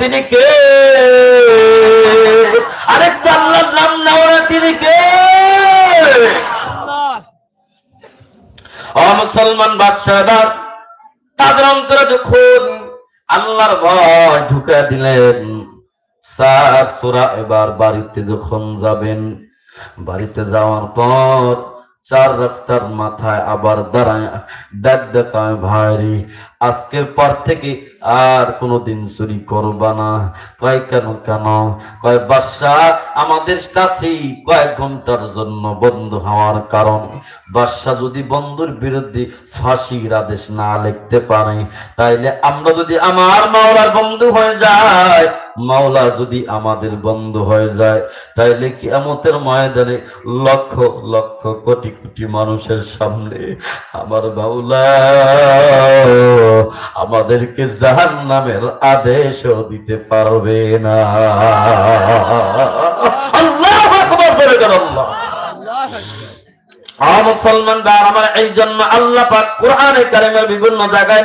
তিনি কে? আরেকটা আল্লাহর নাম নাও না, তিনি কে? ও মুসলমান বাদশাহ তাদের অন্তরে যখন আল্লাহর ভয় ঢুকে দিলেন স্যার সুরা এবার বাড়িতে যখন যাবেন, বাড়িতে যাওয়ার পর চার রাস্তার মাথায় আবার দাঁড়ায় দেখ দেখায়, ভাইরি আজকের পর থেকে আর কোনোদিন চুরি করবা না। কয়, কেন কেন? কয়, বাদশা, আমাদের কাছেই কয়েক ঘণ্টার জন্য বন্ধ হওয়ার কারণ। বাদশা যদি বন্ধুর বিরুদ্ধে ফাঁসির আদেশ না লিখতে পারে, তাইলে আমরা যদি আমার মাওলার বন্ধু হয়ে যায় মাওলা যদি আমাদের বন্ধু হয়ে যায়, তাইলে কিয়ামতের ময়দানে লক্ষ লক্ষ কোটি কোটি মানুষের সামনে আমার মাওলা আমাদেরকে জাহান নামের আদেশও দিতে পারবে না। আল্লাহ আকবার করে দেন আল্লাহ। আ মুসলমান ভাই আমার এই জন্য আল্লাহ বিভিন্ন জায়গায়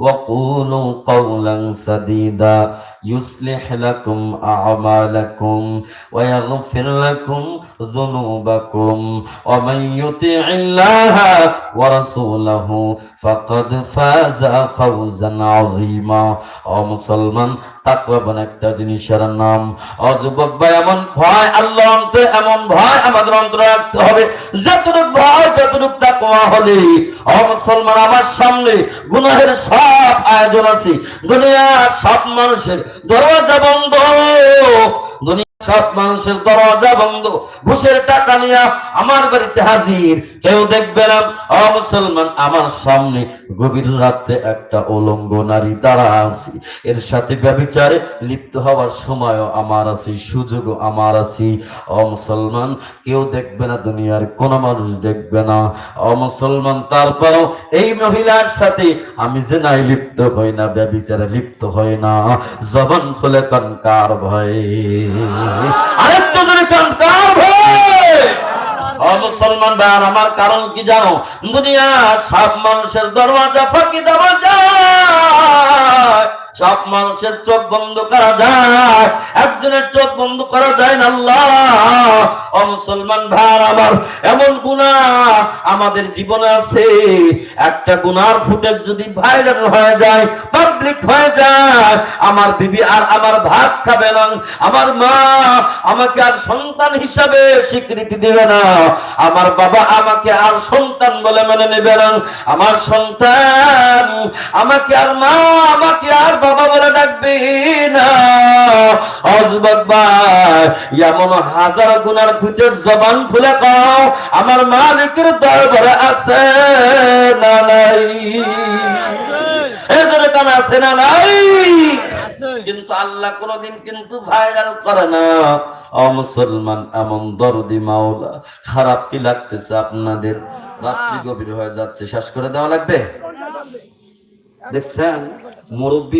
আমানুত্তাকুল্লাহ ওয়া কুলু কওলান সাদীদা يصلح لكم أعمالكم ويغفر لكم ذنوبكم ومن يطع الله ورسوله فقد فاز فوزا عظيما ও মুসলমান তাকওয়াবান একটা জিনিসের নাম ও যুবক ভাই এমন ভয় আল্লাহ অন্তরে এমন ভয় আমাদের অন্তরে রাখতে হবে যতটুক ভয় যতটুক তাকওয়া হলে ও মুসলমান আমার সামনে গুনাহের সব আয়োজন আছে। দুনিয়ার সব মানুষের দরওয়াজা বন্ধ। সব মানুষের দরজা বন্ধ। ঘুষের টাকা নিয়ে আমার বাড়িতে হাজির। কেউ দেখবে না মুসলমান, আমার সামনে গভীর রাতে একটা নারী দাঁড়া এর সাথে ব্যবিচারে লিপ্ত হওয়ার সময়ও আমার আছে, সুযোগও আমার আছে। ও মুসলমান, কেউ দেখবে না, দুনিয়ার কোন মানুষ দেখবে না। ও মুসলমান, তারপরও এই মহিলার সাথে আমি যে নাই লিপ্ত হই না, ব্যবিচারে লিপ্ত হই না। জবান খুলে কনকার ভয়ে। আরেকটু ভয়ে? ও মুসলমান ভাই আর আমার কারণ কি জানো? দুনিয়া সব মানুষের দরওয়াজা ফাঁকি দেওয়া যায়। সব মানুষের চোখ বন্ধ করা যায়। একজনের চোখ বন্ধ করা যায় না আল্লাহ। ও মুসলমান ভাই আমার, এমন গুণা আমাদের জীবনে আছে। একটা গুনার ফুটেজ যদি ভাইরাল হয়ে যায় পাবলিক হয়ে যায়, আমার বিবি আর আমার ভাত খাবে না, আমার মা আমাকে আর সন্তান হিসাবে স্বীকৃতি দিবে না, আমার বাবা আমাকে আর সন্তান বলে মেনে নেবে না, আমার সন্তান আমাকে আর মা আমাকে আর বাবা বলে ডাকবে না। অজবক ভাই এমন হাজার গুনার ফুটে জবান কও আমার মালিকের দরবারে আছে না নাই? এজন্য কান আছে না নাই? কিন্তু আল্লাহ কোনদিন কিন্তু ভাইরাল করে না। মুসলমান এমন দরদি মাওলা খারাপ কি লাগতেছে আপনাদের? রাত্রি গভীর হয়ে যাচ্ছে শেষ করে দেওয়া লাগবে। দেখছেন মুরব্বী